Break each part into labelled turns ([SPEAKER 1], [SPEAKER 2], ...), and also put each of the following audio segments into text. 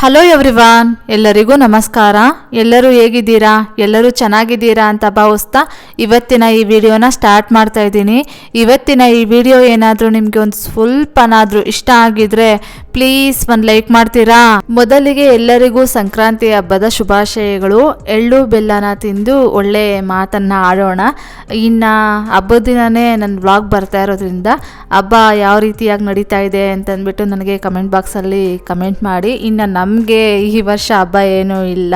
[SPEAKER 1] Hello everyone ಎಲ್ಲರಿಗೂ ನಮಸ್ಕಾರ. ಎಲ್ಲರೂ ಹೇಗಿದ್ದೀರಾ? ಎಲ್ಲರೂ ಚೆನ್ನಾಗಿದ್ದೀರಾ ಅಂತ ಭಾವಿಸ್ತಾ ಇವತ್ತಿನ ಈ ವಿಡಿಯೋನ ಸ್ಟಾರ್ಟ್ ಮಾಡ್ತಾ ಇದ್ದೀನಿ. ಇವತ್ತಿನ ಈ ವಿಡಿಯೋ ಏನಾದರೂ ನಿಮಗೆ ಒಂದು ಸ್ವಲ್ಪನಾದರೂ ಇಷ್ಟ ಆಗಿದ್ರೆ ಪ್ಲೀಸ್ ಒಂದು ಲೈಕ್ ಮಾಡ್ತೀರಾ? ಮೊದಲಿಗೆ ಎಲ್ಲರಿಗೂ ಸಂಕ್ರಾಂತಿ ಹಬ್ಬದ ಶುಭಾಶಯಗಳು. ಎಳ್ಳು ಬೆಲ್ಲನ ತಿಂದು ಒಳ್ಳೆ ಮಾತನ್ನ ಆಡೋಣ. ಇನ್ನ ಹಬ್ಬದ ದಿನನೇ ನನ್ನ ವ್ಲಾಗ್ ಬರ್ತಾ ಇರೋದ್ರಿಂದ ಹಬ್ಬ ಯಾವ ರೀತಿಯಾಗಿ ನಡೀತಾ ಇದೆ ಅಂತಂದ್ಬಿಟ್ಟು ನನಗೆ ಕಮೆಂಟ್ ಬಾಕ್ಸಲ್ಲಿ ಕಮೆಂಟ್ ಮಾಡಿ. ಇನ್ನು ನಮಗೆ ಈ ವರ್ಷ ಹಬ್ಬ ಏನೂ ಇಲ್ಲ.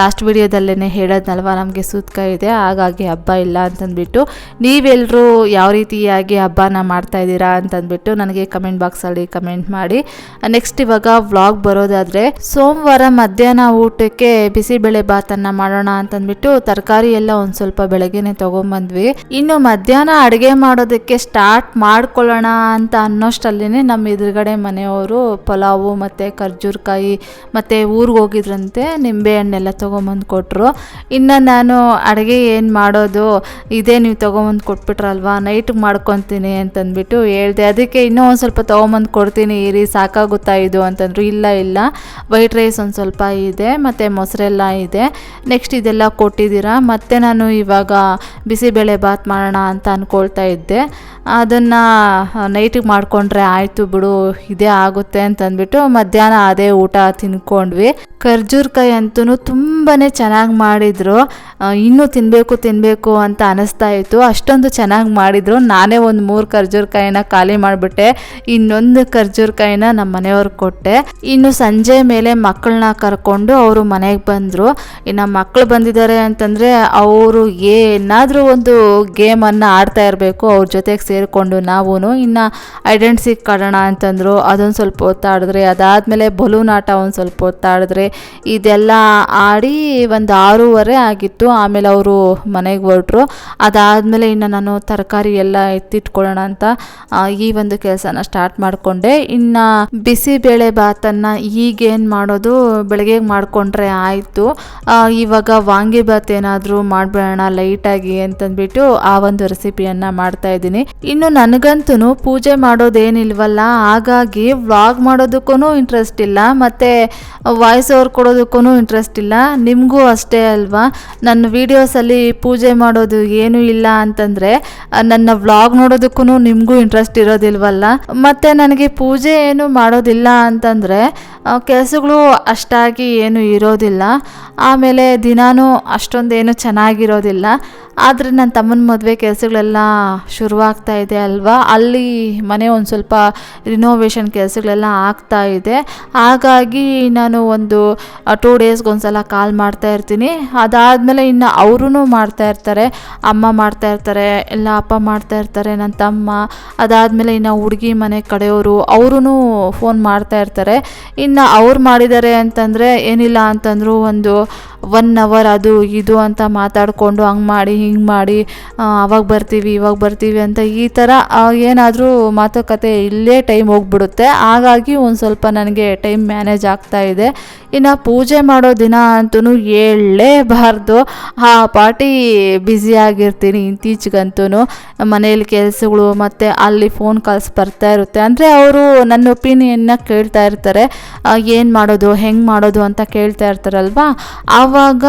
[SPEAKER 1] ಲಾಸ್ಟ್ ವಿಡಿಯೋದಲ್ಲೇ ಹೇಳೋದ್ನಲ್ವ, ನಮಗೆ ಸೂತ್ಕ ಇದೆ, ಹಾಗಾಗಿ ಹಬ್ಬ ಇಲ್ಲ ಅಂತಂದ್ಬಿಟ್ಟು. ನೀವೆಲ್ಲರೂ ಯಾವ ರೀತಿಯಾಗಿ ಹಬ್ಬನ ಮಾಡ್ತಾ ಇದ್ದೀರಾ ಅಂತಂದ್ಬಿಟ್ಟು ನನಗೆ ಕಮೆಂಟ್ ಬಾಕ್ಸಲ್ಲಿ ಕಮೆಂಟ್ ಮಾಡಿ. ನೆಕ್ಸ್ಟ್ ಇವಾಗ ವ್ಲಾಗ್ ಬರೋದಾದರೆ ಸೋಮವಾರ ಮಧ್ಯಾಹ್ನ ಊಟಕ್ಕೆ ಬಿಸಿಬೇಳೆ ಬಾತನ್ನು ಮಾಡೋಣ ಅಂತಂದ್ಬಿಟ್ಟು ತರಕಾರಿ ಎಲ್ಲ ಒಂದು ಸ್ವಲ್ಪ ಬೆಳಗ್ಗೆನೆ ತೊಗೊಂಬಂದ್ವಿ. ಇನ್ನು ಮಧ್ಯಾಹ್ನ ಅಡುಗೆ ಮಾಡೋದಕ್ಕೆ ಸ್ಟಾರ್ಟ್ ಮಾಡ್ಕೊಳ್ಳೋಣ ಅಂತ ಅನ್ನೋಷ್ಟಲ್ಲೇ ನಮ್ಮ ಎದುರುಗಡೆ ಮನೆಯವರು ಪಲಾವು ಮತ್ತು ಖರ್ಜೂರ್ಕಾಯಿ ಮತ್ತು ಊರಿಗೆ ಹೋಗಿದ್ರಂತೆ, ನಿಂಬೆ ಹಣ್ಣೆಲ್ಲ ತೊಗೊಂಬಂದು ಕೊಟ್ಟರು ಇನ್ನು ನಾನು ಅಡುಗೆ ಏನು ಮಾಡೋದು, ಇದೇ ನೀವು ತೊಗೊಂಬಂದು ಕೊಟ್ಬಿಟ್ರಲ್ವಾ ನೈಟ್ಗೆ ಮಾಡ್ಕೊತೀನಿ ಅಂತಂದ್ಬಿಟ್ಟು ಹೇಳ್ದೆ. ಅದಕ್ಕೆ ಇನ್ನೂ ಒಂದು ಸ್ವಲ್ಪ ತೊಗೊಂಬಂದು ಕೊಡ್ತೀನಿ, ಇರಿ ಸಾಕಾಗುತ್ತಾ ಇದು ಅಂತಂದ್ರು, ಇಲ್ಲ ಇಲ್ಲ. ವೈಟ್ ರೈಸ್ ಒಂದು ಸ್ವಲ್ಪ ಇದೆ, ಮತ್ತು ಮೊಸರೆಲ್ಲ ಇದೆ. ನೆಕ್ಸ್ಟ್ ಇದೆಲ್ಲ ಕೊಟ್ಟಿದ್ದೀರಾ? ಮತ್ತೆ ನಾನು ಇವಾಗ ಬಿಸಿಬೇಳೆ ಬಾತ್ ಮಾಡೋಣ ಅಂತ ಅಂದ್ಕೊಳ್ತಾ ಇದ್ದೆ. ಅದನ್ನು ನೈಟಿಗೆ ಮಾಡಿಕೊಂಡ್ರೆ ಆಯಿತು ಬಿಡು, ಇದೇ ಆಗುತ್ತೆ ಅಂತಂದ್ಬಿಟ್ಟು ಮಧ್ಯಾಹ್ನ ಅದೇ ಊಟ ತಿನ್ಕೊಂಡ್ವಿ. ಖರ್ಜೂರ್ಕಾಯಿ ಅಂತೂ ತುಂಬಾ ಚೆನ್ನಾಗಿ ಮಾಡಿದರು. ಇನ್ನೂ ತಿನ್ನಬೇಕು ತಿನ್ನಬೇಕು ಅಂತ ಅನಿಸ್ತಾ ಇತ್ತು. ಅಷ್ಟೊಂದು ಚೆನ್ನಾಗಿ ಮಾಡಿದರು. ನಾನೇ ಒಂದು ಮೂರು ಖರ್ಜೂರ್ಕಾಯಿನ ಖಾಲಿ ಮಾಡಿಬಿಟ್ಟೆ. ಇನ್ನೊಂದು ಖರ್ಜೂರ್ಕಾಯಿನ ನಮ್ಮ ಕೊಟ್ಟೆ. ಇನ್ನು ಸಂಜೆ ಮೇಲೆ ಮಕ್ಕಳನ್ನ ಕರ್ಕೊಂಡು ಅವರು ಮನೆಗೆ ಬಂದರು. ಇನ್ನು ಮಕ್ಕಳು ಬಂದಿದ್ದಾರೆ ಅಂತಂದರೆ ಅವರು ಏನಾದರೂ ಒಂದು ಗೇಮನ್ನು ಆಡ್ತಾ ಇರಬೇಕು, ಅವ್ರ ಜೊತೆಗೆ ಸೇರಿಕೊಂಡು ನಾವು ಇನ್ನು ಐಡೆಂಟಿಸಿ ಕಾಡೋಣ ಅಂತಂದರು, ಅದೊಂದು ಸ್ವಲ್ಪ ಹೊತ್ತಾಡಿದ್ರೆ ಅದಾದಮೇಲೆ ಬಲೂನ್ ಆಟ ಒಂದು ಸ್ವಲ್ಪ ಹೊತ್ತಾಡಿದ್ರೆ ಇದೆಲ್ಲ ಆಡಿ ಒಂದು ಆರೂವರೆ ಆಗಿತ್ತು. ಆಮೇಲೆ ಅವರು ಮನೆಗೆ ಹೊರಟರು. ಅದಾದಮೇಲೆ ಇನ್ನು ನಾನು ತರಕಾರಿ ಎಲ್ಲ ಎತ್ತಿಟ್ಕೊಳ್ಳೋಣ ಅಂತ ಈ ಒಂದು ಕೆಲಸನ ಸ್ಟಾರ್ಟ್ ಮಾಡಿಕೊಂಡೆ. ಇನ್ನು ಬಿಸಿಬೇಳೆ ಭಾತನ್ನು ಈಗೇನು ಮಾಡೋದು? ಬೆಳಗ್ಗೆ ಮಾಡಿಕೊಂಡ್ರೆ ಆಯಿತು. ಇವಾಗ ವಾಂಗಿಭಾತ್ ಏನಾದರೂ ಮಾಡಿಬಿಡೋಣ ಲೈಟಾಗಿ ಅಂತಂದ್ಬಿಟ್ಟು ಆ ಒಂದು ರೆಸಿಪಿಯನ್ನು ಮಾಡ್ತಾ ಇದ್ದೀನಿ. ಇನ್ನು ನನಗಂತೂ ಪೂಜೆ ಮಾಡೋದೇನಿಲ್ವಲ್ಲ, ಹಾಗಾಗಿ ವ್ಲಾಗ್ ಮಾಡೋದಕ್ಕೂ ಇಂಟ್ರೆಸ್ಟ್ ಇಲ್ಲ, ಮತ್ತು ವಾಯ್ಸ್ ಓವರ್ ಕೊಡೋದಕ್ಕೂ ಇಂಟ್ರೆಸ್ಟ್ ಇಲ್ಲ. ನಿಮಗೂ ಅಷ್ಟೇ ಅಲ್ವಾ? ನನ್ನ ವೀಡಿಯೋಸಲ್ಲಿ ಪೂಜೆ ಮಾಡೋದು ಏನೂ ಇಲ್ಲ ಅಂತಂದರೆ, ನನ್ನ ವ್ಲಾಗ್ ನೋಡೋದಕ್ಕೂ ನಿಮಗೂ ಇಂಟ್ರೆಸ್ಟ್ ಇರೋದಿಲ್ವಲ್ಲ? ಮತ್ತು ನನಗೆ ಪೂಜೆ ಏನು ಮಾಡೋದಿಲ್ಲ ಅಂತಂದರೆ ಕೆಲಸಗಳು ಅಷ್ಟಾಗಿ ಏನು ಇರೋದಿಲ್ಲ. ಆಮೇಲೆ ದಿನಾನೂ ಅಷ್ಟೊಂದೇನು ಚೆನ್ನಾಗಿರೋದಿಲ್ಲ. ಆದರೆ ನನ್ನ ತಮ್ಮನ ಮದುವೆ ಕೆಲಸಗಳೆಲ್ಲ ಶುರುವಾಗ್ತಾ ಇದೆ ಅಲ್ವಾ? ಅಲ್ಲಿ ಮನೆ ಒಂದು ಸ್ವಲ್ಪ ರಿನೋವೇಷನ್ ಕೆಲಸಗಳೆಲ್ಲ ಆಗ್ತಾ ಇದೆ. ಹಾಗಾಗಿ ನಾನು ಒಂದು ಟೂ ಡೇಸ್ಗೆ ಒಂದ್ಸಲ ಕಾಲ್ ಮಾಡ್ತಾ ಇರ್ತೀನಿ. ಅದಾದಮೇಲೆ ಇನ್ನು ಅವರೂ ಮಾಡ್ತಾ ಇರ್ತಾರೆ, ಅಮ್ಮ ಮಾಡ್ತಾ ಇರ್ತಾರೆ, ಎಲ್ಲ ಅಪ್ಪ ಮಾಡ್ತಾ ಇರ್ತಾರೆ ನನ್ನ ತಮ್ಮ. ಅದಾದಮೇಲೆ ಇನ್ನು ಹುಡುಗಿ ಮನೆ ಕಡೆಯವರು ಅವರೂ ಫೋನ್ ಮಾಡ್ತಾ ಇರ್ತಾರೆ. ಇನ್ನು ಅವ್ರು ಮಾಡಿದ್ದಾರೆ ಅಂತಂದರೆ ಏನಿಲ್ಲ ಅಂತಂದರೂ ಒಂದು ಒನ್ ಅವರ್ ಅದು ಇದು ಅಂತ ಮಾತಾಡಿಕೊಂಡು ಹಂಗೆ ಮಾಡಿ, ಹಿಂಗೆ ಮಾಡಿ ಅವಾಗ ಬರ್ತೀವಿ, ಇವಾಗ ಬರ್ತೀವಿ ಅಂತ ಈ ಥರ ಏನಾದರೂ ಮಾತುಕತೆ ಇಲ್ಲೇ ಟೈಮ್ ಹೋಗ್ಬಿಡುತ್ತೆ. ಹಾಗಾಗಿ ಒಂದು ಸ್ವಲ್ಪ ನನಗೆ ಟೈಮ್ ಮ್ಯಾನೇಜ್ ಆಗ್ತಾ ಇದೆ. ಇನ್ನು ಪೂಜೆ ಮಾಡೋ ದಿನ ಅಂತೂ ಹೇಳಲೇಬಾರ್ದು. ಆ ಪಾರ್ಟಿ ಬ್ಯುಸಿಯಾಗಿರ್ತೀನಿ ಇತ್ತೀಚೆಗಂತೂ ಮನೆಯಲ್ಲಿ ಕೆಲಸಗಳು ಮತ್ತು ಅಲ್ಲಿ ಫೋನ್ ಕಾಲ್ಸ್ ಬರ್ತಾ ಇರುತ್ತೆ. ಅಂದರೆ ಅವರು ನನ್ನ ಒಪಿನಿಯನ್ನ ಕೇಳ್ತಾ ಇರ್ತಾರೆ. ಏನು ಮಾಡೋದು, ಹೆಂಗೆ ಮಾಡೋದು ಅಂತ ಕೇಳ್ತಾ ಇರ್ತಾರಲ್ವಾ? ಆವಾಗ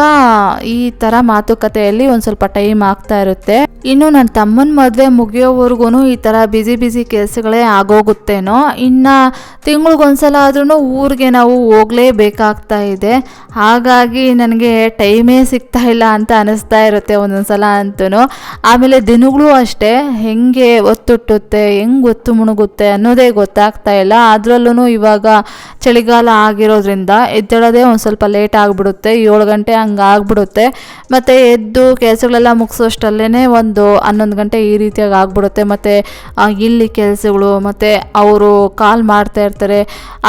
[SPEAKER 1] ಈ ಥರ ಮಾತುಕತೆಯಲ್ಲಿ ಒಂದು ಸ್ವಲ್ಪ ಟೈಮ್ ಆಗ್ತಾ ಇರುತ್ತೆ. ಇನ್ನು ನನ್ನ ತಮ್ಮನ ಮದುವೆ ಮುಗಿಯೋವರೆಗೂ ಈ ಥರ ಬ್ಯುಸಿ ಬ್ಯುಸಿ ಕೆಲಸಗಳೇ ಆಗೋಗುತ್ತೇನೋ. ಇನ್ನು ತಿಂಗಳಿಗೊಂದ್ಸಲ ಆದ್ರೂ ಊರಿಗೆ ನಾವು ಹೋಗಲೇಬೇಕಾಗ್ತಾ ಇದೆ. ಹಾಗಾಗಿ ನನಗೆ ಟೈಮೇ ಸಿಗ್ತಾ ಇಲ್ಲ ಅಂತ ಅನಿಸ್ತಾ ಇರುತ್ತೆ ಒಂದೊಂದು ಸಲ ಅಂತೂ ಆಮೇಲೆ ದಿನಗಳು ಅಷ್ಟೇ ಹೆಂಗೆ ಒತ್ತುಟ್ಟುತ್ತೆ, ಹೆಂಗೆ ಒತ್ತು ಮುಣುಗುತ್ತೆ ಅನ್ನೋದೇ ಗೊತ್ತಾಗ್ತಾ ಇಲ್ಲ. ಅದರಲ್ಲೂ ಇವಾಗ ಚಳಿಗಾಲ ಆಗಿರೋದ್ರಿಂದ ಎದ್ದೇಳೋದೇ ಒಂದು ಸ್ವಲ್ಪ ಲೇಟ್ ಆಗಿಬಿಡುತ್ತೆ, ಏಳು ಗಂಟೆ ಹಂಗೆ ಆಗಿಬಿಡುತ್ತೆ. ಮತ್ತು ಎದ್ದು ಕೆಲಸಗಳೆಲ್ಲ ಮುಗಿಸೋಷ್ಟಲ್ಲೇ ಒಂದು ಹನ್ನೊಂದು ಗಂಟೆ ಈ ರೀತಿಯಾಗಿ ಆಗಿಬಿಡುತ್ತೆ. ಮತ್ತು ಇಲ್ಲಿ ಕೆಲಸಗಳು, ಮತ್ತು ಅವರು ಕಾಲ್ ಮಾಡ್ತಾ ಇರ್ತಾರೆ,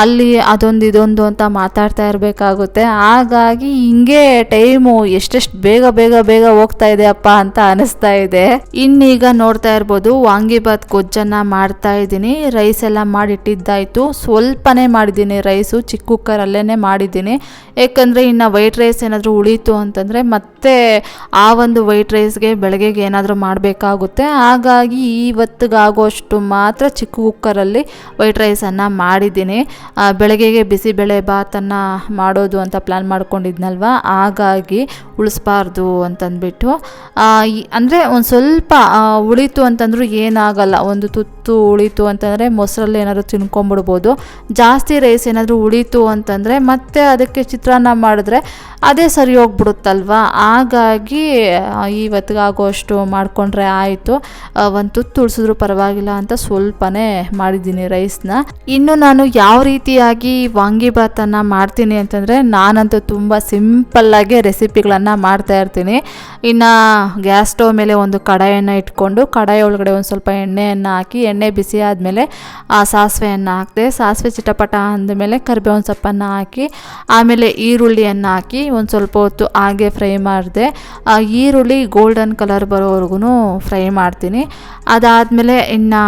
[SPEAKER 1] ಅಲ್ಲಿ ಅದೊಂದು ಇದೊಂದು ಅಂತ ಮಾತಾಡ್ತಾ ಇರಬೇಕಾಗುತ್ತೆ ಹಾಗಾಗಿ ಹಿಂಗೆ ಟೈಮು ಎಷ್ಟೆಷ್ಟು ಬೇಗ ಬೇಗ ಬೇಗ ಹೋಗ್ತಾ ಇದೆ ಅಪ್ಪ ಅಂತ ಅನಿಸ್ತಾ ಇದೆ. ಇನ್ನೀಗ ನೋಡ್ತಾ ಇರ್ಬೋದು ವಾಂಗಿಬಾತ್ ಗೊಜ್ಜನ್ನ ಮಾಡ್ತಾ ಇದ್ದೀನಿ. ರೈಸ್ ಎಲ್ಲ ಮಾಡಿಟ್ಟಿದ್ದಾಯ್ತು. ಸ್ವಲ್ಪನೇ ಮಾಡಿದ್ದೀನಿ ರೈಸು, ಚಿಕ್ಕ ಕುಕ್ಕರಲ್ಲೇ ಮಾಡಿದ್ದೀನಿ. ಯಾಕಂದರೆ ಇನ್ನು ವೈಟ್ ರೈಸ್ ಏನಾದರೂ ಉಳೀತು ಅಂತಂದರೆ ಮತ್ತೆ ಆ ಒಂದು ವೈಟ್ ರೈಸ್ಗೆ ಬೆಳಗ್ಗೆಗೆ ಏನಾದರೂ ಮಾಡಬೇಕಾಗುತ್ತೆ. ಹಾಗಾಗಿ ಇವತ್ತಿಗಾಗೋಷ್ಟು ಮಾತ್ರ ಚಿಕ್ಕ ಕುಕ್ಕರಲ್ಲಿ ವೈಟ್ ರೈಸನ್ನು ಮಾಡಿದ್ದೀನಿ. ಬೆಳಗ್ಗೆಗೆ ಬಿಸಿಬೇಳೆ ಭಾತನ್ನು ಮಾಡೋದು ಅಂತ ಪ್ಲ್ಯಾನ್ ಮಾಡ್ಕೊಂಡಿದ್ನಲ್ವ? ಹಾಗಾಗಿ ಉಳಿಸ್ಬಾರ್ದು ಅಂತಂದ್ಬಿಟ್ಟು. ಅಂದರೆ ಒಂದು ಸ್ವಲ್ಪ ಉಳಿತು ಅಂತಂದರೂ ಏನಾಗಲ್ಲ. ಒಂದು ತುತ್ತು ಉಳಿತು ಅಂತಂದರೆ ಮೊಸರಲ್ಲಿ ಏನಾದರೂ ತಿನ್ಕೊಂಬಿಡ್ಬೋದು. ಜಾಸ್ತಿ ರೈಸ್ ಏನಾದರೂ ಉಳಿತು ಅಂತಂದರೆ ಮತ್ತೆ ಅದಕ್ಕೆ ಚಿತ್ರಾನ್ನ ಮಾಡಿದ್ರೆ ಅದೇ ಸರಿ ಹೋಗ್ಬಿಡುತ್ತಲ್ವ? ಹಾಗಾಗಿ ಇವತ್ತಿಗಾಗೋ ಇವತ್ತಿಗಾಗುವಷ್ಟು ಮಾಡಿಕೊಂಡ್ರೆ ಆಯಿತು. ಒಂದು ತುತ್ತು ಉಳಿಸಿದ್ರು ಪರವಾಗಿಲ್ಲ ಅಂತ ಸ್ವಲ್ಪನೇ ಮಾಡಿದ್ದೀನಿ ರೈಸ್ನ ಇನ್ನು ನಾನು ಯಾವ ರೀತಿಯಾಗಿ ವಾಂಗಿಭಾತನ್ನು ಮಾಡ್ತೀನಿ ಅಂತಂದರೆ ನಾನಂತೂ ತುಂಬ ಸಿಂಪಲ್ಲಾಗಿ ರೆಸಿಪಿಗಳನ್ನು ಮಾಡ್ತಾಯಿರ್ತೀನಿ ಇನ್ನು ಗ್ಯಾಸ್ ಸ್ಟವ್ ಮೇಲೆ ಒಂದು ಕಡಾಯನ್ನು ಇಟ್ಕೊಂಡು ಕಡಾಯಿ ಒಳಗಡೆ ಒಂದು ಸ್ವಲ್ಪ ಎಣ್ಣೆಯನ್ನು ಹಾಕಿ, ಎಣ್ಣೆ ಬಿಸಿ ಆದಮೇಲೆ ಆ ಸಾಸಿವೆಯನ್ನು ಹಾಕಿದೆ, ಸಾಸಿವೆ ಚಿಟಪಟ ಅಂದಮೇಲೆ ಕರಿಬೇವಿನ ಸೊಪ್ಪನ್ನು ಹಾಕಿ, ಆಮೇಲೆ ಈರುಳ್ಳಿಯನ್ನು ಹಾಕಿ ಒಂದು ಸ್ವಲ್ಪ ಹೊತ್ತು ಹಾಗೆ ಫ್ರೈ ಮಾಡಿದೆ, ಆ ಈರುಳ್ಳಿ ಗೋಲ್ಡನ್ ಕಲರ್ ಬರೋವರೆಗೂ ಫ್ರೈ ಮಾಡ್ತೀನಿ. ಅದಾದಮೇಲೆ ಇನ್ನು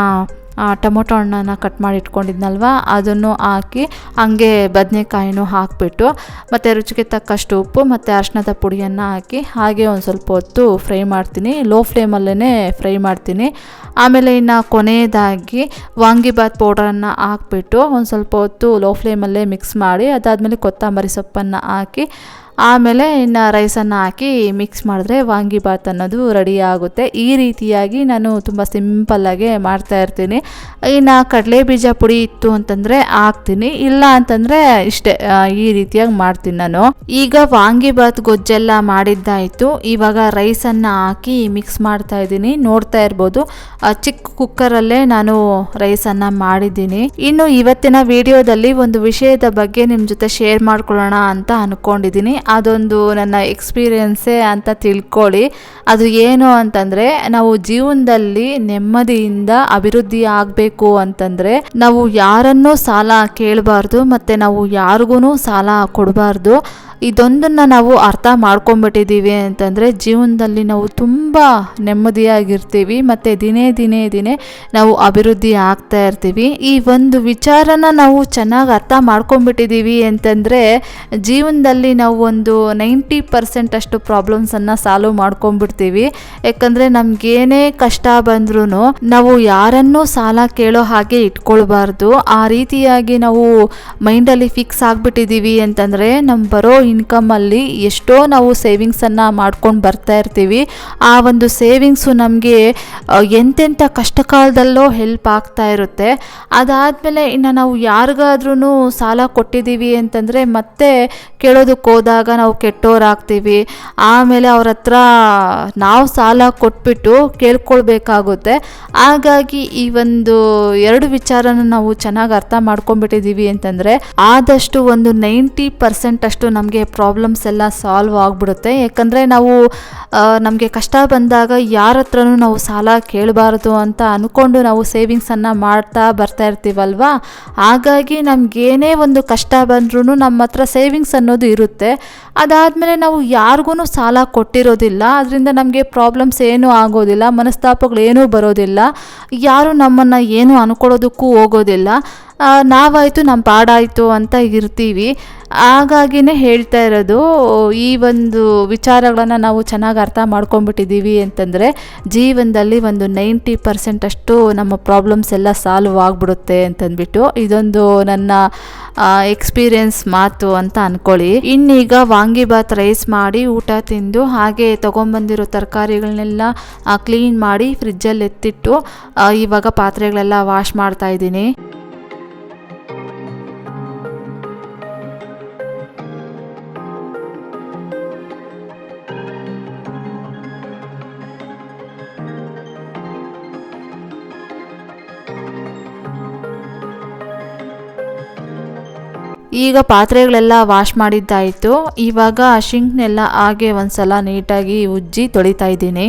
[SPEAKER 1] ಟೊಮೊಟೊ ಹಣ್ಣನ್ನು ಕಟ್ ಮಾಡಿ ಇಟ್ಕೊಂಡಿದ್ನಲ್ವ? ಅದನ್ನು ಹಾಕಿ ಹಂಗೆ ಬದನೆಕಾಯಿನೂ ಹಾಕಿಬಿಟ್ಟು, ಮತ್ತು ರುಚಿಗೆ ತಕ್ಕಷ್ಟು ಉಪ್ಪು ಮತ್ತು ಅರ್ಶಿನದ ಪುಡಿಯನ್ನು ಹಾಕಿ ಹಾಗೆ ಒಂದು ಸ್ವಲ್ಪ ಹೊತ್ತು ಫ್ರೈ ಮಾಡ್ತೀನಿ. ಲೋ ಫ್ಲೇಮಲ್ಲೇ ಫ್ರೈ ಮಾಡ್ತೀನಿ. ಆಮೇಲೆ ಇನ್ನು ಕೊನೆಯದಾಗಿ ವಾಂಗಿಬಾತ್ ಪೌಡರನ್ನು ಹಾಕ್ಬಿಟ್ಟು ಒಂದು ಸ್ವಲ್ಪ ಹೊತ್ತು ಲೋ ಫ್ಲೇಮಲ್ಲೇ ಮಿಕ್ಸ್ ಮಾಡಿ ಅದಾದಮೇಲೆ ಕೊತ್ತಂಬರಿ ಸೊಪ್ಪನ್ನು ಹಾಕಿ ಆಮೇಲೆ ಇನ್ನು ರೈಸನ್ನು ಹಾಕಿ ಮಿಕ್ಸ್ ಮಾಡಿದ್ರೆ ವಾಂಗಿಬಾತ್ ಅನ್ನೋದು ರೆಡಿ ಆಗುತ್ತೆ. ಈ ರೀತಿಯಾಗಿ ನಾನು ತುಂಬ ಸಿಂಪಲ್ಲಾಗೆ ಮಾಡ್ತಾ ಇರ್ತೀನಿ. ಇನ್ನು ಕಡಲೆ ಬೀಜ ಪುಡಿ ಇತ್ತು ಅಂತಂದರೆ ಹಾಕ್ತೀನಿ. ಇಲ್ಲ ಅಂತಂದರೆ ಇಷ್ಟೇ ಈ ರೀತಿಯಾಗಿ ಮಾಡ್ತೀನಿ ನಾನು. ಈಗ ವಾಂಗಿಬಾತ್ ಗೊಜ್ಜೆಲ್ಲ ಮಾಡಿದ್ದಾಯಿತು. ಇವಾಗ ರೈಸನ್ನು ಹಾಕಿ ಮಿಕ್ಸ್ ಮಾಡ್ತಾ ಇದ್ದೀನಿ. ನೋಡ್ತಾ ಇರ್ಬೋದು. ಚಿಕ್ಕ ಕುಕ್ಕರಲ್ಲೇ ನಾನು ರೈಸನ್ನು ಮಾಡಿದ್ದೀನಿ. ಇನ್ನು ಇವತ್ತಿನ ವಿಡಿಯೋದಲ್ಲಿ ಒಂದು ವಿಷಯದ ಬಗ್ಗೆ ನಿಮ್ಮ ಜೊತೆ ಶೇರ್ ಮಾಡ್ಕೊಳ್ಳೋಣ ಅಂತ ಅಂದ್ಕೊಂಡಿದ್ದೀನಿ ಅದೊಂದು ನನ್ನ ಎಕ್ಸ್ಪೀರಿಯೆನ್ಸೇ ಅಂತ ತಿಳ್ಕೊಳ್ಳಿ. ಅದು ಏನು ಅಂತಂದರೆ, ನಾವು ಜೀವನದಲ್ಲಿ ನೆಮ್ಮದಿಯಿಂದ ಅಭಿವೃದ್ಧಿ ಆಗಬೇಕು ಅಂತಂದರೆ, ನಾವು ಯಾರನ್ನೂ ಸಾಲ ಕೇಳಬಾರ್ದು ಮತ್ತು ನಾವು ಯಾರಿಗೂ ಸಾಲ ಕೊಡಬಾರ್ದು. ಇದೊಂದನ್ನು ನಾವು ಅರ್ಥ ಮಾಡ್ಕೊಂಬಿಟ್ಟಿದ್ದೀವಿ ಅಂತಂದರೆ, ಜೀವನದಲ್ಲಿ ನಾವು ತುಂಬ ನೆಮ್ಮದಿಯಾಗಿರ್ತೀವಿ ಮತ್ತು ದಿನೇ ದಿನೇ ದಿನೇ ನಾವು ಅಭಿವೃದ್ಧಿ ಆಗ್ತಾ ಇರ್ತೀವಿ. ಈ ಒಂದು ವಿಚಾರನ ನಾವು ಚೆನ್ನಾಗಿ ಅರ್ಥ ಮಾಡ್ಕೊಂಬಿಟ್ಟಿದ್ದೀವಿ ಅಂತಂದರೆ, ಜೀವನದಲ್ಲಿ ನಾವು ಒಂದು ನೈಂಟಿ ಪರ್ಸೆಂಟ್ ಅಷ್ಟು ಪ್ರಾಬ್ಲಮ್ಸನ್ನು ಸಾಲ್ವ್ ಮಾಡ್ಕೊಂಬಿಡ್ತೀವಿ ಯಾಕಂದರೆ ನಮಗೇನೇ ಕಷ್ಟ ಬಂದ್ರೂ ನಾವು ಯಾರನ್ನೂ ಸಾಲ ಕೇಳೋ ಹಾಗೆ ಇಟ್ಕೊಳ್ಬಾರ್ದು. ಆ ರೀತಿಯಾಗಿ ನಾವು ಮೈಂಡಲ್ಲಿ ಫಿಕ್ಸ್ ಆಗಿಬಿಟ್ಟಿದ್ದೀವಿ ಅಂತಂದರೆ ನಮ್ಮ ಬರೋ ಇನ್ಕಮಲ್ಲಿ ಎಷ್ಟೋ ನಾವು ಸೇವಿಂಗ್ಸನ್ನು ಮಾಡ್ಕೊಂಡು ಬರ್ತಾ ಇರ್ತೀವಿ. ಆ ಒಂದು ಸೇವಿಂಗ್ಸು ನಮಗೆ ಎಂತೆಂಥ ಕಷ್ಟ ಕಾಲದಲ್ಲೋ ಹೆಲ್ಪ್ ಆಗ್ತಾ ಇರುತ್ತೆ. ಅದಾದಮೇಲೆ ಇನ್ನು ನಾವು ಯಾರಿಗಾದ್ರೂ ಸಾಲ ಕೊಟ್ಟಿದ್ದೀವಿ ಅಂತಂದರೆ ಮತ್ತೆ ಕೇಳೋದಕ್ಕೆ ಹೋದಾಗ ನಾವು ಕೆಟ್ಟೋರಾಗ್ತೀವಿ. ಆಮೇಲೆ ಅವ್ರ ಹತ್ರ ನಾವು ಸಾಲ ಕೊಟ್ಬಿಟ್ಟು ಕೇಳ್ಕೊಳ್ಬೇಕಾಗುತ್ತೆ. ಹಾಗಾಗಿ ಈ ಒಂದು ಎರಡು ವಿಚಾರನ ನಾವು ಚೆನ್ನಾಗಿ ಅರ್ಥ ಮಾಡ್ಕೊಂಡ್ಬಿಟ್ಟಿದ್ದೀವಿ ಅಂತಂದರೆ, ಆದಷ್ಟು ಒಂದು ನೈಂಟಿ ಪರ್ಸೆಂಟ್ ಅಷ್ಟು ನಮಗೆ ಪ್ರಾಬ್ಲಮ್ಸ್ ಎಲ್ಲ ಸಾಲ್ವ್ ಆಗಿಬಿಡುತ್ತೆ. ಯಾಕಂದರೆ ನಾವು ನಮಗೆ ಕಷ್ಟ ಬಂದಾಗ ಯಾರ ಹತ್ರನೂ ನಾವು ಸಾಲ ಕೇಳಬಾರ್ದು ಅಂತ ಅಂದ್ಕೊಂಡು ನಾವು ಸೇವಿಂಗ್ಸನ್ನು ಮಾಡ್ತಾ ಬರ್ತಾ ಇರ್ತೀವಲ್ವಾ? ಹಾಗಾಗಿ ನಮಗೇನೇ ಒಂದು ಕಷ್ಟ ಬಂದ್ರೂ ನಮ್ಮ ಹತ್ರ ಸೇವಿಂಗ್ಸ್ ಅನ್ನೋದು ಇರುತ್ತೆ. ಅದಾದಮೇಲೆ ನಾವು ಯಾರಿಗೂ ಸಾಲ ಕೊಟ್ಟಿರೋದಿಲ್ಲ. ಅದರಿಂದ ನಮಗೆ ಪ್ರಾಬ್ಲಮ್ಸ್ ಏನೂ ಆಗೋದಿಲ್ಲ. ಮನಸ್ತಾಪಗಳು ಏನೂ ಬರೋದಿಲ್ಲ. ಯಾರು ನಮ್ಮನ್ನು ಏನು ಅನ್ಕೊಳ್ಳೋದಕ್ಕೂ ಹೋಗೋದಿಲ್ಲ. ನಾವಾಯಿತು ನಮ್ಮ ಪಾಡಾಯಿತು ಅಂತ ಇರ್ತೀವಿ. ಹಾಗಾಗಿನೇ ಹೇಳ್ತಾ ಇರೋದು, ಈ ಒಂದು ವಿಚಾರಗಳನ್ನು ನಾವು ಚೆನ್ನಾಗಿ ಅರ್ಥ ಮಾಡ್ಕೊಂಬಿಟ್ಟಿದ್ದೀವಿ ಅಂತಂದರೆ, ಜೀವನದಲ್ಲಿ ಒಂದು ನೈಂಟಿ ಪರ್ಸೆಂಟ್ ಅಷ್ಟು ನಮ್ಮ ಪ್ರಾಬ್ಲಮ್ಸ್ ಎಲ್ಲ ಸಾಲ್ವ್ ಆಗಿಬಿಡುತ್ತೆ ಅಂತಂದ್ಬಿಟ್ಟು, ಇದೊಂದು ನನ್ನ ಎಕ್ಸ್ಪೀರಿಯನ್ಸ್ ಮಾತು ಅಂತ ಅಂದ್ಕೊಳ್ಳಿ ಇನ್ನೀಗ ವಾಂಗಿಬಾತ್ ರೈಸ್ ಮಾಡಿ ಊಟ ತಿಂದು, ಹಾಗೆ ತೊಗೊಂಬಂದಿರೋ ತರಕಾರಿಗಳನ್ನೆಲ್ಲ ಕ್ಲೀನ್ ಮಾಡಿ ಫ್ರಿಜ್ಜಲ್ಲಿ ಎತ್ತಿಟ್ಟು ಇವಾಗ ಪಾತ್ರೆಗಳೆಲ್ಲ ವಾಶ್ ಮಾಡ್ತಾ ಈಗ ಪಾತ್ರೆಗಳೆಲ್ಲ ವಾಶ್ ಮಾಡಿದ್ದಾಯಿತು. ಇವಾಗ ಶಿಂಕ್ನೆಲ್ಲ ಹಾಗೆ ಒಂದ್ಸಲ ನೀಟಾಗಿ ಉಜ್ಜಿ ತೊಳಿತಾ ಇದ್ದೀನಿ.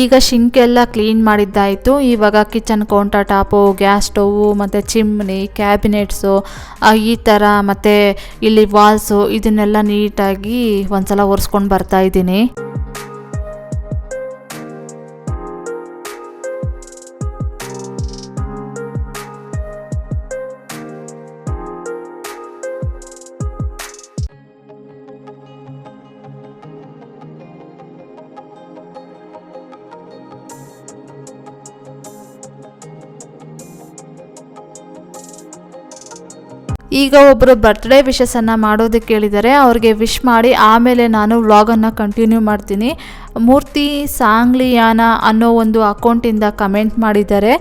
[SPEAKER 1] ಈಗ ಶಿಂಕೆಲ್ಲ ಕ್ಲೀನ್ ಮಾಡಿದ್ದಾಯಿತು. ಇವಾಗ kitchen counter top, gas stove, ಮತ್ತು ಚಿಮ್ನಿ, ಕ್ಯಾಬಿನೆಟ್ಸು ಈ ಥರ ಮತ್ತು ಇಲ್ಲಿ ವಾಲ್ಸು, ಇದನ್ನೆಲ್ಲ ನೀಟಾಗಿ ಒಂದ್ಸಲ ಒರೆಸ್ಕೊಂಡು ಬರ್ತಾ ಈಗ ಒಬ್ಬರು ಬರ್ತ್ಡೇ ವಿಶಸ್ಸನ್ನು ಮಾಡೋದಕ್ಕೆ ಹೇಳಿದ್ದಾರೆ ಅವ್ರಿಗೆ ವಿಶ್ ಮಾಡಿ ಆಮೇಲೆ ನಾನು ವ್ಲಾಗನ್ನು ಕಂಟಿನ್ಯೂ ಮಾಡ್ತೀನಿ. ಮೂರ್ತಿ ಸಾಂಗ್ಲಿಯಾನ ಅನ್ನೋ ಒಂದು ಅಕೌಂಟಿಂದ ಕಮೆಂಟ್ ಮಾಡಿದ್ದಾರೆ.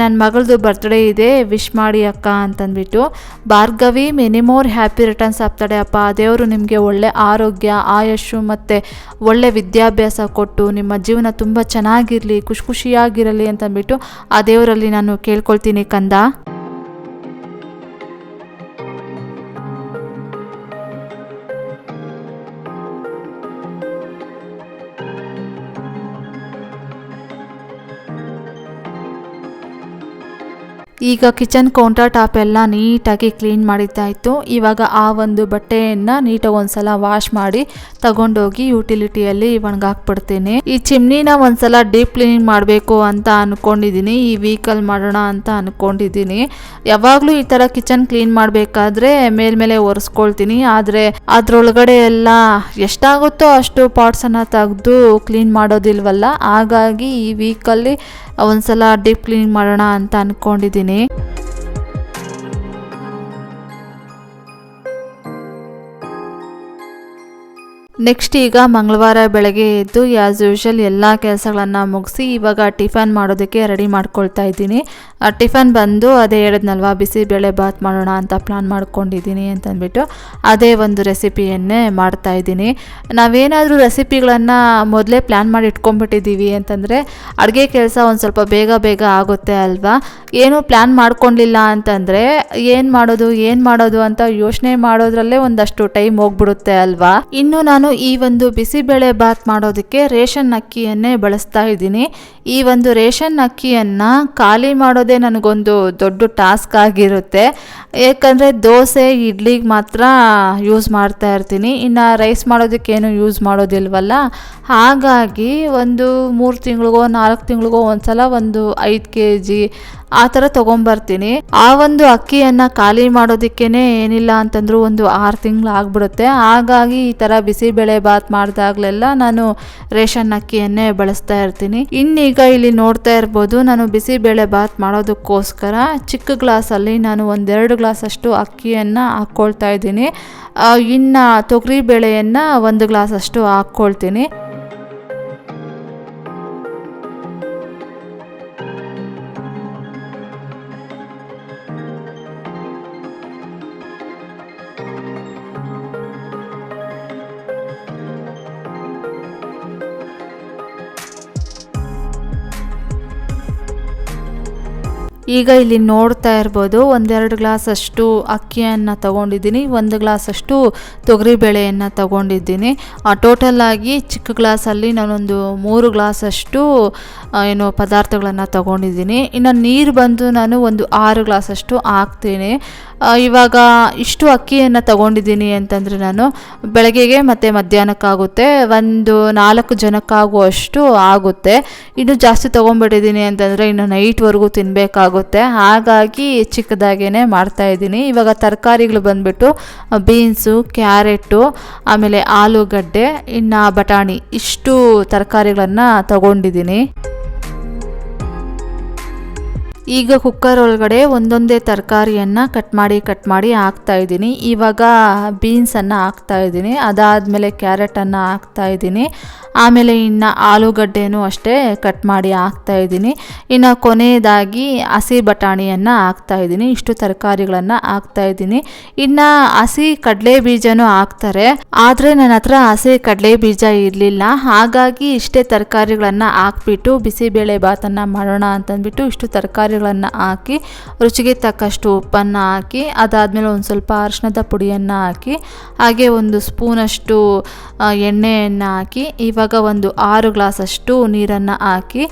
[SPEAKER 1] ನನ್ನ ಮಗಳದು ಬರ್ತ್ಡೇ ಇದೆ ವಿಶ್ ಮಾಡಿ ಅಕ್ಕ ಅಂತಂದ್ಬಿಟ್ಟು. ಭಾರ್ಗವಿ ಮೆನಿಮೋರ್ ಹ್ಯಾಪಿ ರಿಟರ್ನ್ಸ್ ಆಗ್ತಾಳೆ ಅಪ್ಪ. ದೇವರು ನಿಮಗೆ ಒಳ್ಳೆ ಆರೋಗ್ಯ, ಆಯಸ್ಸು ಮತ್ತು ಒಳ್ಳೆ ವಿದ್ಯಾಭ್ಯಾಸ ಕೊಟ್ಟು ನಿಮ್ಮ ಜೀವನ ತುಂಬ ಚೆನ್ನಾಗಿರಲಿ, ಖುಷಿ ಖುಷಿಯಾಗಿರಲಿ ಅಂತಂದ್ಬಿಟ್ಟು ಆ ದೇವರಲ್ಲಿ ನಾನು ಕೇಳ್ಕೊಳ್ತೀನಿ ಕಂದ. ಈಗ ಕಿಚನ್ ಕೌಂಟರ್ ಟಾಪ್ ಎಲ್ಲ ನೀಟಾಗಿ ಕ್ಲೀನ್ ಮಾಡಿದ್ದಾಯಿತು. ಇವಾಗ ಆ ಒಂದು ಬಟ್ಟೆಯನ್ನು ನೀಟಾಗಿ ಒಂದ್ಸಲ ವಾಶ್ ಮಾಡಿ ತಗೊಂಡೋಗಿ ಯುಟಿಲಿಟಿಯಲ್ಲಿ ಒಣಗಾಕ್ಬಿಡ್ತೀನಿ ಈ ಚಿಮ್ನಿನ ಒಂದ್ಸಲ ಡೀಪ್ ಕ್ಲೀನಿಂಗ್ ಮಾಡಬೇಕು ಅಂತ ಅಂದ್ಕೊಂಡಿದ್ದೀನಿ ಈ ವೀಕಲ್ ಮಾಡೋಣ ಅಂತ ಅಂದ್ಕೊಂಡಿದ್ದೀನಿ ಯಾವಾಗಲೂ ಈ ಥರ ಕಿಚನ್ ಕ್ಲೀನ್ ಮಾಡಬೇಕಾದ್ರೆ ಮೇಲ್ಮೇಲೆ ಒರೆಸ್ಕೊಳ್ತೀನಿ. ಆದರೆ ಅದರೊಳಗಡೆ ಎಲ್ಲ ಎಷ್ಟಾಗುತ್ತೋ ಅಷ್ಟು ಪಾಟ್ಸನ್ನು ತೆಗೆದು ಕ್ಲೀನ್ ಮಾಡೋದಿಲ್ವಲ್ಲ? ಹಾಗಾಗಿ ಈ ವೀಕಲ್ಲಿ ಒಂದ್ಸಲ ಡೀಪ್ ಕ್ಲೀನಿಂಗ್ ಮಾಡೋಣ ಅಂತ ಅಂದ್ಕೊಂಡಿದ್ದೀನಿ ನೆಕ್ಸ್ಟ್ ಈಗ ಮಂಗಳವಾರ ಬೆಳಗ್ಗೆ ಎದ್ದು ಆ್ಯಸ್ ಯೂಶಲ್ ಎಲ್ಲ ಕೆಲಸಗಳನ್ನು ಮುಗಿಸಿ ಇವಾಗ ಟಿಫನ್ ಮಾಡೋದಕ್ಕೆ ರೆಡಿ ಮಾಡ್ಕೊಳ್ತಾ ಇದ್ದೀನಿ. ಟಿಫನ್ ಬಂದು ಅದೇ ಹೇಳಿದ್ನಲ್ವ ಬಿಸಿಬೇಳೆ ಬಾತ್ ಮಾಡೋಣ ಅಂತ ಪ್ಲಾನ್ ಮಾಡ್ಕೊಂಡಿದ್ದೀನಿ ಅಂತಂದ್ಬಿಟ್ಟು ಅದೇ ಒಂದು ರೆಸಿಪಿಯನ್ನೇ ಮಾಡ್ತಾ ಇದ್ದೀನಿ. ನಾವೇನಾದರೂ ರೆಸಿಪಿಗಳನ್ನು ಮೊದಲೇ ಪ್ಲ್ಯಾನ್ ಮಾಡಿ ಇಟ್ಕೊಂಡ್ಬಿಟ್ಟಿದ್ದೀವಿ ಅಂತಂದರೆ ಅಡುಗೆ ಕೆಲಸ ಒಂದು ಸ್ವಲ್ಪ ಬೇಗ ಬೇಗ ಆಗುತ್ತೆ ಅಲ್ವಾ? ಏನೂ ಪ್ಲ್ಯಾನ್ ಮಾಡ್ಕೊಂಡಿಲ್ಲ ಅಂತಂದರೆ ಏನು ಮಾಡೋದು ಏನು ಮಾಡೋದು ಅಂತ ಯೋಚನೆ ಮಾಡೋದ್ರಲ್ಲೇ ಒಂದಷ್ಟು ಟೈಮ್ ಹೋಗ್ಬಿಡುತ್ತೆ ಅಲ್ವಾ? ಇನ್ನು ನಾನು ಈ ಒಂದು ಬಿಸಿಬೇಳೆ ಬಾತ್ ಮಾಡೋದಕ್ಕೆ ರೇಷನ್ ಅಕ್ಕಿಯನ್ನೇ ಬಳಸ್ತಾ ಇದ್ದೀನಿ. ಈ ಒಂದು ರೇಷನ್ ಅಕ್ಕಿಯನ್ನು ಖಾಲಿ ಮಾಡೋದೇ ನನಗೊಂದು ದೊಡ್ಡ ಟಾಸ್ಕ್ ಆಗಿರುತ್ತೆ. ಏಕೆಂದರೆ ದೋಸೆ ಇಡ್ಲಿಗೆ ಮಾತ್ರ ಯೂಸ್ ಮಾಡ್ತಾ ಇರ್ತೀನಿ. ಇನ್ನು ರೈಸ್ ಮಾಡೋದಕ್ಕೇನು ಯೂಸ್ ಮಾಡೋದಿಲ್ವಲ್ಲ? ಹಾಗಾಗಿ ಒಂದು ಮೂರು ತಿಂಗಳಿಗೋ, ನಾಲ್ಕು ತಿಂಗಳಿಗೋ ಒಂದ್ಸಲ ಒಂದು ಐದು ಕೆ ಜಿ ಆ ಥರ ತೊಗೊಂಬರ್ತೀನಿ. ಆ ಒಂದು ಅಕ್ಕಿಯನ್ನು ಖಾಲಿ ಮಾಡೋದಕ್ಕೇ ಏನಿಲ್ಲ ಅಂತಂದ್ರೂ ಒಂದು ಆರು ತಿಂಗಳು ಆಗ್ಬಿಡುತ್ತೆ. ಹಾಗಾಗಿ ಈ ಥರ ಬಿಸಿಬೇಳೆ ಬಾತ್ ಮಾಡಿದಾಗಲೆಲ್ಲ ನಾನು ರೇಷನ್ ಅಕ್ಕಿಯನ್ನೇ ಬಳಸ್ತಾ ಇರ್ತೀನಿ. ಇನ್ನೀಗ ಇಲ್ಲಿ ನೋಡ್ತಾ ಇರ್ಬೋದು, ನಾನು ಬಿಸಿಬೇಳೆ ಬಾತ್ ಮಾಡೋದಕ್ಕೋಸ್ಕರ ಚಿಕ್ಕ ಗ್ಲಾಸಲ್ಲಿ ನಾನು ಒಂದೆರಡು ಗ್ಲಾಸಷ್ಟು ಅಕ್ಕಿಯನ್ನು ಹಾಕ್ಕೊಳ್ತಾ ಇದ್ದೀನಿ. ಇನ್ನು ತೊಗರಿ ಬೇಳೆಯನ್ನು ಒಂದು ಗ್ಲಾಸಷ್ಟು ಹಾಕ್ಕೊಳ್ತೀನಿ. ಈಗ ಇಲ್ಲಿ ನೋಡ್ತಾ ಇರ್ಬೋದು ಒಂದೆರಡು ಗ್ಲಾಸಷ್ಟು ಅಕ್ಕಿಯನ್ನು ತಗೊಂಡಿದ್ದೀನಿ, ಒಂದು ಗ್ಲಾಸಷ್ಟು ತೊಗರಿಬೇಳೆಯನ್ನು ತಗೊಂಡಿದ್ದೀನಿ. ಟೋಟಲ್ ಆಗಿ ಚಿಕ್ಕ ಗ್ಲಾಸಲ್ಲಿ ನಾನೊಂದು ಮೂರು ಗ್ಲಾಸಷ್ಟು ಏನು ಪದಾರ್ಥಗಳನ್ನು ತಗೊಂಡಿದ್ದೀನಿ. ಇನ್ನು ನೀರು ಬಂದು ನಾನು ಒಂದು ಆರು ಗ್ಲಾಸಷ್ಟು ಹಾಕ್ತೀನಿ. ಇವಾಗ ಇಷ್ಟು ಅಕ್ಕಿಯನ್ನು ತಗೊಂಡಿದ್ದೀನಿ ಅಂತಂದರೆ ನಾನು ಬೆಳಗ್ಗೆಗೆ ಮತ್ತು ಮಧ್ಯಾಹ್ನಕ್ಕಾಗುತ್ತೆ, ಒಂದು ನಾಲ್ಕು ಜನಕ್ಕಾಗುವಷ್ಟು ಆಗುತ್ತೆ. ಇನ್ನು ಜಾಸ್ತಿ ತೊಗೊಂಡ್ಬಿಟ್ಟಿದ್ದೀನಿ ಅಂತಂದರೆ ಇನ್ನು ನೈಟ್ವರೆಗೂ ತಿನ್ನಬೇಕಾಗುತ್ತೆ ಹಾಗಾಗಿ ಚಿಕ್ಕದಾಗೇ ಮಾಡ್ತಾಯಿದ್ದೀನಿ ಇವಾಗ ತರಕಾರಿಗಳು ಬಂದುಬಿಟ್ಟು ಬೀನ್ಸು, ಕ್ಯಾರೆಟು, ಆಮೇಲೆ ಆಲೂಗಡ್ಡೆ, ಇನ್ನು ಬಟಾಣಿ. ಇಷ್ಟು ತರಕಾರಿಗಳನ್ನು ತಗೊಂಡಿದ್ದೀನಿ. ಈಗ ಕುಕ್ಕರ್ ಒಳಗಡೆ ಒಂದೊಂದೇ ತರಕಾರಿಯನ್ನು ಕಟ್ ಮಾಡಿ ಕಟ್ ಮಾಡಿ ಹಾಕ್ತಾ ಇದ್ದೀನಿ. ಇವಾಗ ಬೀನ್ಸನ್ನು ಹಾಕ್ತಾ ಇದ್ದೀನಿ. ಅದಾದಮೇಲೆ ಕ್ಯಾರೆಟನ್ನು ಹಾಕ್ತಾ ಇದ್ದೀನಿ. ಆಮೇಲೆ ಇನ್ನು ಆಲೂಗಡ್ಡೆನೂ ಅಷ್ಟೇ ಕಟ್ ಮಾಡಿ ಹಾಕ್ತಾ ಇದ್ದೀನಿ. ಇನ್ನು ಕೊನೆಯದಾಗಿ ಹಸಿ ಬಟಾಣಿಯನ್ನು ಹಾಕ್ತಾ ಇದ್ದೀನಿ. ಇಷ್ಟು ತರಕಾರಿಗಳನ್ನು ಹಾಕ್ತಾ ಇದ್ದೀನಿ. ಇನ್ನು ಹಸಿ ಕಡಲೆ ಬೀಜನೂ ಹಾಕ್ತಾರೆ. ಆದರೆ ನನ್ನ ಹತ್ರ ಹಸಿ ಕಡಲೆ ಬೀಜ ಇರಲಿಲ್ಲ. ಹಾಗಾಗಿ ಇಷ್ಟೇ ತರಕಾರಿಗಳನ್ನು ಹಾಕ್ಬಿಟ್ಟು ಬಿಸಿಬೇಳೆ ಬಾತನ್ನು ಮಾಡೋಣ ಅಂತಂದ್ಬಿಟ್ಟು ಇಷ್ಟು ತರಕಾರಿಗಳನ್ನು ಹಾಕಿ, ರುಚಿಗೆ ತಕ್ಕಷ್ಟು ಉಪ್ಪನ್ನು ಹಾಕಿ, ಅದಾದಮೇಲೆ ಒಂದು ಸ್ವಲ್ಪ ಅರಿಶಿಣದ ಪುಡಿಯನ್ನು ಹಾಕಿ, ಹಾಗೆ ಒಂದು ಸ್ಪೂನಷ್ಟು ಎಣ್ಣೆಯನ್ನು ಹಾಕಿ, ಇವಾಗ ಒಂದು ಆರು ಗ್ಲಾಸಷ್ಟು ನೀರನ್ನು ಹಾಕಿ,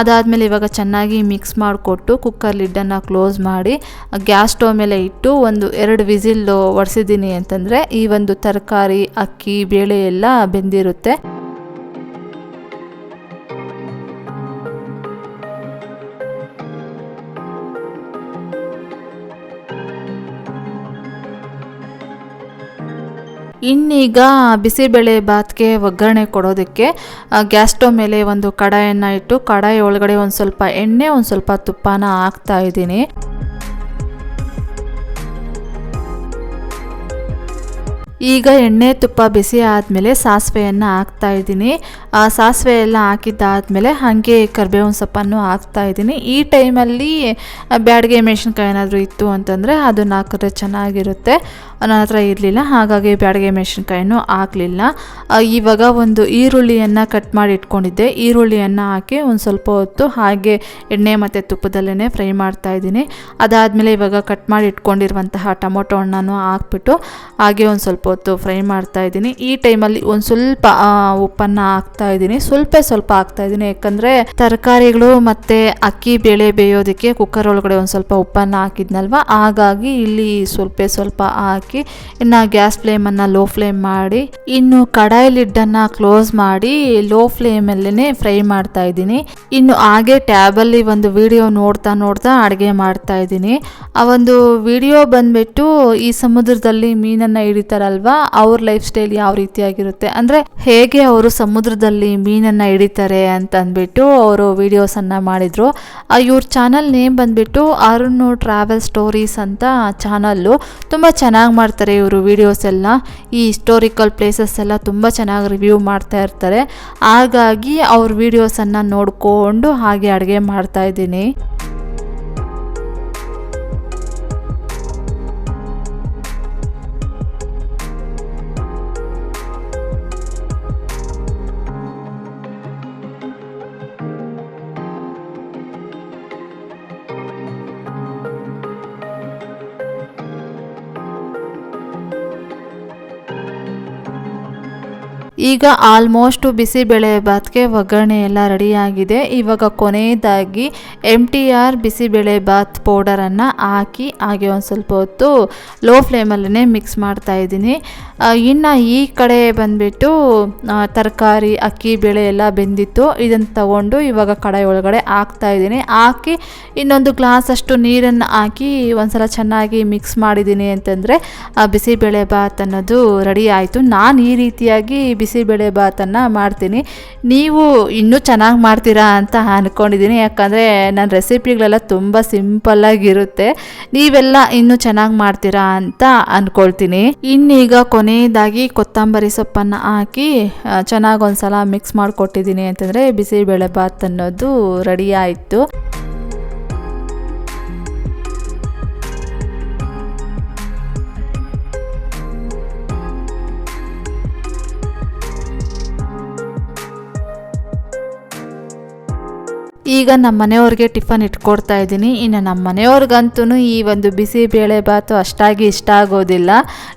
[SPEAKER 1] ಅದಾದಮೇಲೆ ಇವಾಗ ಚೆನ್ನಾಗಿ ಮಿಕ್ಸ್ ಮಾಡಿಕೊಟ್ಟು ಕುಕ್ಕರ್ ಲಿಡ್ಡನ್ನು ಕ್ಲೋಸ್ ಮಾಡಿ ಗ್ಯಾಸ್ ಸ್ಟವ್ ಮೇಲೆ ಇಟ್ಟು ಒಂದು ಎರಡು ವಿಸಿಲ್ ಒಡೆಸಿದ್ದೀನಿ ಅಂತಂದರೆ ಈ ಒಂದು ತರಕಾರಿ, ಅಕ್ಕಿ, ಬೇಳೆ ಎಲ್ಲ ಬೆಂದಿರುತ್ತೆ. ಇನ್ನೀಗ ಬಿಸಿಬೇಳೆ ಬಾತ್ಗೆ ಒಗ್ಗರಣೆ ಕೊಡೋದಕ್ಕೆ ಗ್ಯಾಸ್ ಸ್ಟವ್ ಮೇಲೆ ಒಂದು ಕಡಾಯನ್ನು ಇಟ್ಟು ಕಡಾಯಿ ಒಳಗಡೆ ಒಂದು ಸ್ವಲ್ಪ ಎಣ್ಣೆ, ಒಂದು ಸ್ವಲ್ಪ ತುಪ್ಪನ ಹಾಕ್ತಾ ಇದ್ದೀನಿ. ಈಗ ಎಣ್ಣೆ ತುಪ್ಪ ಬಿಸಿ ಆದಮೇಲೆ ಸಾಸಿವೆಯನ್ನು ಹಾಕ್ತಾ ಇದ್ದೀನಿ. ಆ ಸಾಸಿವೆ ಎಲ್ಲ ಹಾಕಿದ್ದಾದಮೇಲೆ ಹಾಗೆ ಕರಿಬೇವಿನ ಸೊಪ್ಪನ್ನು ಹಾಕ್ತಾ ಇದ್ದೀನಿ. ಈ ಟೈಮಲ್ಲಿ ಬ್ಯಾಡಿಗೆ ಮೆಣಸಿನ್ಕಾಯಿ ಏನಾದರೂ ಇತ್ತು ಅಂತಂದರೆ ಅದನ್ನು ಹಾಕಿದ್ರೆ ಚೆನ್ನಾಗಿರುತ್ತೆ. ನನ್ನ ಹತ್ರ ಇರಲಿಲ್ಲ, ಹಾಗಾಗಿ ಬ್ಯಾಡಿಗೆ ಮೆಣಸಿನ್ಕಾಯಿನೂ ಹಾಕಲಿಲ್ಲ. ಇವಾಗ ಒಂದು ಈರುಳ್ಳಿಯನ್ನು ಕಟ್ ಮಾಡಿ ಇಟ್ಕೊಂಡಿದ್ದೆ. ಈರುಳ್ಳಿಯನ್ನು ಹಾಕಿ ಒಂದು ಸ್ವಲ್ಪ ಹೊತ್ತು ಹಾಗೆ ಎಣ್ಣೆ ಮತ್ತು ತುಪ್ಪದಲ್ಲೇ ಫ್ರೈ ಮಾಡ್ತಾ ಇದ್ದೀನಿ. ಅದಾದಮೇಲೆ ಇವಾಗ ಕಟ್ ಮಾಡಿ ಇಟ್ಕೊಂಡಿರುವಂತಹ ಟೊಮೊಟೊ ಹಣ್ಣನ್ನು ಹಾಕ್ಬಿಟ್ಟು ಹಾಗೆ ಒಂದು ಸ್ವಲ್ಪ ಹೊತ್ತು ಫ್ರೈ ಮಾಡ್ತಾ ಇದ್ದೀನಿ. ಈ ಟೈಮಲ್ಲಿ ಒಂದು ಸ್ವಲ್ಪ ಉಪ್ಪನ್ನ ಹಾಕ್ತಾ ಇದ್ದೀನಿ. ಸ್ವಲ್ಪ ಸ್ವಲ್ಪ ಹಾಕ್ತಾ ಇದ್ದೀನಿ. ಯಾಕಂದರೆ ತರಕಾರಿಗಳು ಮತ್ತು ಅಕ್ಕಿ ಬೇಳೆ ಬೇಯೋದಕ್ಕೆ ಕುಕ್ಕರ್ ಒಳಗಡೆ ಒಂದು ಸ್ವಲ್ಪ ಉಪ್ಪನ್ನು ಹಾಕಿದ್ನಲ್ವ? ಹಾಗಾಗಿ ಇಲ್ಲಿ ಸ್ವಲ್ಪ ಸ್ವಲ್ಪ ಹಾಕಿ ಇನ್ನು ಗ್ಯಾಸ್ ಫ್ಲೇಮನ್ನು ಲೋ ಫ್ಲೇಮ್ ಮಾಡಿ, ಇನ್ನು ಕಡಾಯಿ ಲಿಡ್ಡನ್ನು ಕ್ಲೋಸ್ ಮಾಡಿ ಲೋ ಫ್ಲೇಮಲ್ಲೇ ಫ್ರೈ ಮಾಡ್ತಾ ಇದ್ದೀನಿ. ಇನ್ನು ಹಾಗೆ ಟ್ಯಾಬಲ್ಲಿ ಒಂದು ವಿಡಿಯೋ ನೋಡ್ತಾ ನೋಡ್ತಾ ಅಡುಗೆ ಮಾಡ್ತಾ ಇದ್ದೀನಿ. ಆ ಒಂದು ವಿಡಿಯೋ ಬಂದ್ಬಿಟ್ಟು ಈ ಸಮುದ್ರದಲ್ಲಿ ಮೀನನ್ನು ಹಿಡಿತಾರಲ್ವಾ ಅವ್ರ ಲೈಫ್ ಸ್ಟೈಲ್ ಯಾವ ರೀತಿಯಾಗಿರುತ್ತೆ? ಅಂದರೆ ಹೇಗೆ ಅವರು ಸಮುದ್ರದಲ್ಲಿ ಮೀನನ್ನು ಹಿಡಿತಾರೆ ಅಂತ ಅಂದ್ಬಿಟ್ಟು ಅವರು ವಿಡಿಯೋಸನ್ನು ಮಾಡಿದರು. ಇವ್ರ ಚಾನಲ್ ನೇಮ್ ಬಂದ್ಬಿಟ್ಟು ಅರುಣ್ ಟ್ರಾವೆಲ್ ಸ್ಟೋರೀಸ್ ಅಂತ ಚಾನಲ್ಲು ತುಂಬ ಚೆನ್ನಾಗಿ ಮಾಡ್ತಾರೆ ಇವರು ವಿಡಿಯೋಸ್ ಎಲ್ಲ. ಈ ಹಿಸ್ಟೋರಿಕಲ್ ಪ್ಲೇಸಸ್ ಎಲ್ಲ ತುಂಬ ಚೆನ್ನಾಗಿ ರಿವ್ಯೂ ಮಾಡ್ತಾ ಇರ್ತಾರೆ. ಹಾಗಾಗಿ ಅವ್ರ ವಿಡಿಯೋಸನ್ನು ನೋಡಿಕೊಂಡು ಹಾಗೆ ಅಡುಗೆ ಮಾಡ್ತಾ ಇದ್ದೀನಿ. ಈಗ ಆಲ್ಮೋಸ್ಟ್ ಬಿಸಿಬೇಳೆ ಬಾತ್ಗೆ ಒಗ್ಗರಣೆ ಎಲ್ಲ ರೆಡಿಯಾಗಿದೆ. ಇವಾಗ ಕೊನೆಯದಾಗಿ M T R bisibele bath ಪೌಡರನ್ನು ಹಾಕಿ ಹಾಗೆ ಒಂದು ಸ್ವಲ್ಪ ಹೊತ್ತು ಲೋ ಫ್ಲೇಮಲ್ಲೇ ಮಿಕ್ಸ್ ಮಾಡ್ತಾ ಇದ್ದೀನಿ. ಇನ್ನು ಈ ಕಡೆ ಬಂದುಬಿಟ್ಟು ತರಕಾರಿ, ಅಕ್ಕಿ ಬೇಳೆ ಎಲ್ಲ ಬೆಂದಿತ್ತು. ಇದನ್ನು ತಗೊಂಡು ಇವಾಗ ಕಡಾಯಿ ಒಳಗಡೆ ಹಾಕ್ತಾ ಇದ್ದೀನಿ. ಹಾಕಿ ಇನ್ನೊಂದು ಗ್ಲಾಸಷ್ಟು ನೀರನ್ನು ಹಾಕಿ ಒಂದ್ಸಲ ಚೆನ್ನಾಗಿ ಮಿಕ್ಸ್ ಮಾಡಿದ್ದೀನಿ ಅಂತಂದರೆ ಬಿಸಿಬೇಳೆ ಬಾತ್ ಅನ್ನೋದು ರೆಡಿ ಆಯಿತು. ನಾನು ಈ ರೀತಿಯಾಗಿ ಬಿಸಿಬೇಳೆ ಬಾತನ್ನು ಮಾಡ್ತೀನಿ. ನೀವು ಇನ್ನೂ ಚೆನ್ನಾಗಿ ಮಾಡ್ತೀರಾ ಅಂತ ಅಂದ್ಕೊಂಡಿದ್ದೀನಿ ಯಾಕಂದರೆ ನನ್ನ ರೆಸಿಪಿಗಳೆಲ್ಲ ತುಂಬ ಸಿಂಪಲ್ಲಾಗಿರುತ್ತೆ ನೀವೆಲ್ಲ ಇನ್ನೂ ಚೆನ್ನಾಗಿ ಮಾಡ್ತೀರಾ ಅಂತ ಅಂದ್ಕೊಳ್ತೀನಿ ಇನ್ನೀಗ ಕೊನೆಯದಾಗಿ ಕೊತ್ತಂಬರಿ ಸೊಪ್ಪನ್ನು ಹಾಕಿ ಚೆನ್ನಾಗಿ ಒಂದ್ಸಲ ಮಿಕ್ಸ್ ಮಾಡಿಕೊಟ್ಟಿದ್ದೀನಿ ಅಂತಂದರೆ ಬಿಸಿಬೇಳೆ ಬಾತ್ ಅನ್ನೋದು ರೆಡಿ ಆಯಿತು. ಈಗ ನಮ್ಮ ಮನೆಯವ್ರಿಗೆ ಟಿಫನ್ ಇಟ್ಕೊಡ್ತಾ ಇದ್ದೀನಿ. ಇನ್ನು ನಮ್ಮ ಮನೆಯವ್ರಿಗಂತೂ ಈ ಒಂದು ಬಿಸಿ ಬೇಳೆ ಭಾತು ಅಷ್ಟಾಗಿ ಇಷ್ಟ ಆಗೋದಿಲ್ಲ.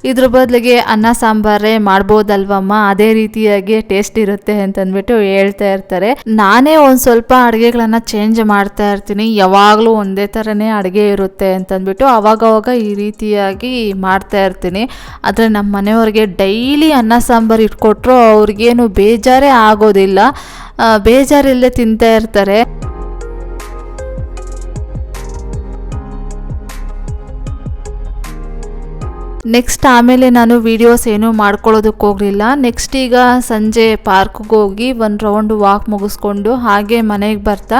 [SPEAKER 1] ಇದ್ರ ಬದಲಿಗೆ ಅನ್ನ ಸಾಂಬಾರೇ ಮಾಡ್ಬೋದಲ್ವಮ್ಮ? ಅದೇ ರೀತಿಯಾಗಿ ಟೇಸ್ಟ್ ಇರುತ್ತೆ ಅಂತಂದ್ಬಿಟ್ಟು ಹೇಳ್ತಾ ಇರ್ತಾರೆ. ನಾನೇ ಒಂದು ಸ್ವಲ್ಪ ಅಡುಗೆಗಳನ್ನ ಚೇಂಜ್ ಮಾಡ್ತಾ ಇರ್ತೀನಿ. ಯಾವಾಗಲೂ ಒಂದೇ ಥರನೇ ಅಡುಗೆ ಇರುತ್ತೆ ಅಂತಂದ್ಬಿಟ್ಟು ಅವಾಗವಾಗ ಈ ರೀತಿಯಾಗಿ ಮಾಡ್ತಾ ಇರ್ತೀನಿ. ಆದರೆ ನಮ್ಮ ಮನೆಯವ್ರಿಗೆ ಡೈಲಿ ಅನ್ನ ಸಾಂಬಾರು ಇಟ್ಕೊಟ್ರು ಅವ್ರಿಗೇನು ಬೇಜಾರೇ ಆಗೋದಿಲ್ಲ. ಬೇಜಾರಿಲ್ಲದೆ ತಿಂತಾ ಇರ್ತಾರೆ. ನೆಕ್ಸ್ಟ್ ಆಮೇಲೆ ನಾನು ವೀಡಿಯೋಸ್ ಏನೂ ಮಾಡ್ಕೊಳ್ಳೋದಕ್ಕೆ ಹೋಗಲಿಲ್ಲ. ನೆಕ್ಸ್ಟ್ ಈಗ ಸಂಜೆ ಪಾರ್ಕ್ಗೆ ಹೋಗಿ ಒಂದು ರೌಂಡ್ ವಾಕ್ ಮುಗಿಸ್ಕೊಂಡು ಹಾಗೆ ಮನೆಗೆ ಬರ್ತಾ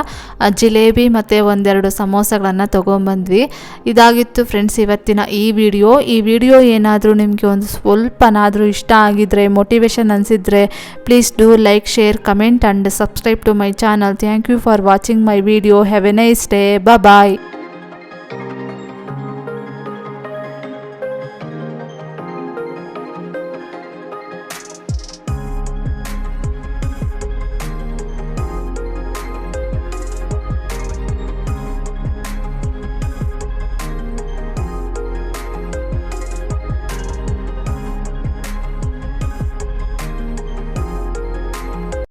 [SPEAKER 1] ಜಿಲೇಬಿ ಮತ್ತು ಒಂದೆರಡು ಸಮೋಸಗಳನ್ನು ತೊಗೊಂಬಂದ್ವಿ. ಇದಾಗಿತ್ತು ಫ್ರೆಂಡ್ಸ್ ಇವತ್ತಿನ ಈ ವಿಡಿಯೋ ಈ ವಿಡಿಯೋ ಏನಾದರೂ ನಿಮಗೆ ಒಂದು ಸ್ವಲ್ಪನಾದರೂ ಇಷ್ಟ ಆಗಿದ್ದರೆ ಮೋಟಿವೇಶನ್ ಅನಿಸಿದ್ರೆ please do like share comment and subscribe to my channel thank you for watching my video have a nice day bye